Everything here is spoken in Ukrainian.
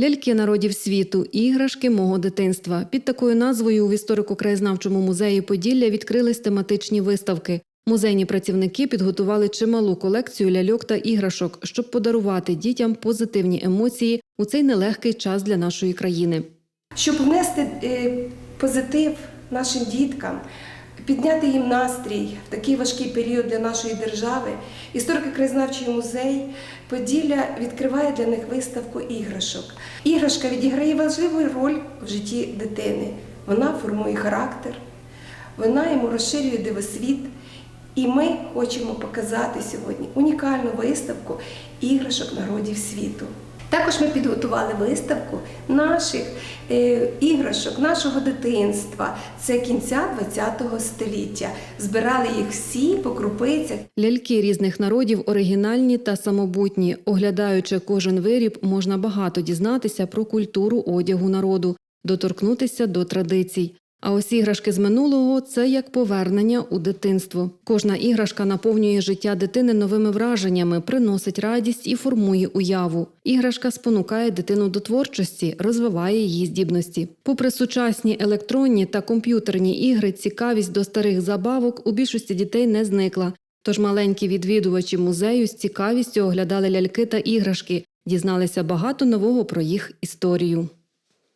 Ляльки народів світу, іграшки мого дитинства. Під такою назвою в історико-краєзнавчому музеї Поділля відкрились тематичні виставки. Музейні працівники підготували чималу колекцію ляльок та іграшок, щоб подарувати дітям позитивні емоції у цей нелегкий час для нашої країни. щоб внести е, позитив нашим діткам, підняти їм настрій в такий важкий період для нашої держави, історико-краєзнавчий музей Поділля відкриває для них виставку іграшок. Іграшка відіграє важливу роль в житті дитини. Вона формує характер, вона йому розширює дивосвіт. І ми хочемо показати сьогодні унікальну виставку іграшок народів світу. Також ми підготували виставку наших е, іграшок, нашого дитинства. Це кінця ХХ століття. Збирали їх всі по крупицях. Ляльки різних народів оригінальні та самобутні. Оглядаючи кожен виріб, можна багато дізнатися про культуру одягу народу, доторкнутися до традицій. А ось іграшки з минулого це як повернення у дитинство. Кожна іграшка наповнює життя дитини новими враженнями, приносить радість і формує уяву. Іграшка спонукає дитину до творчості, розвиває її здібності. Попри сучасні електронні та комп'ютерні ігри, цікавість до старих забавок у більшості дітей не зникла. Тож маленькі відвідувачі музею з цікавістю оглядали ляльки та іграшки, дізналися багато нового про їх історію.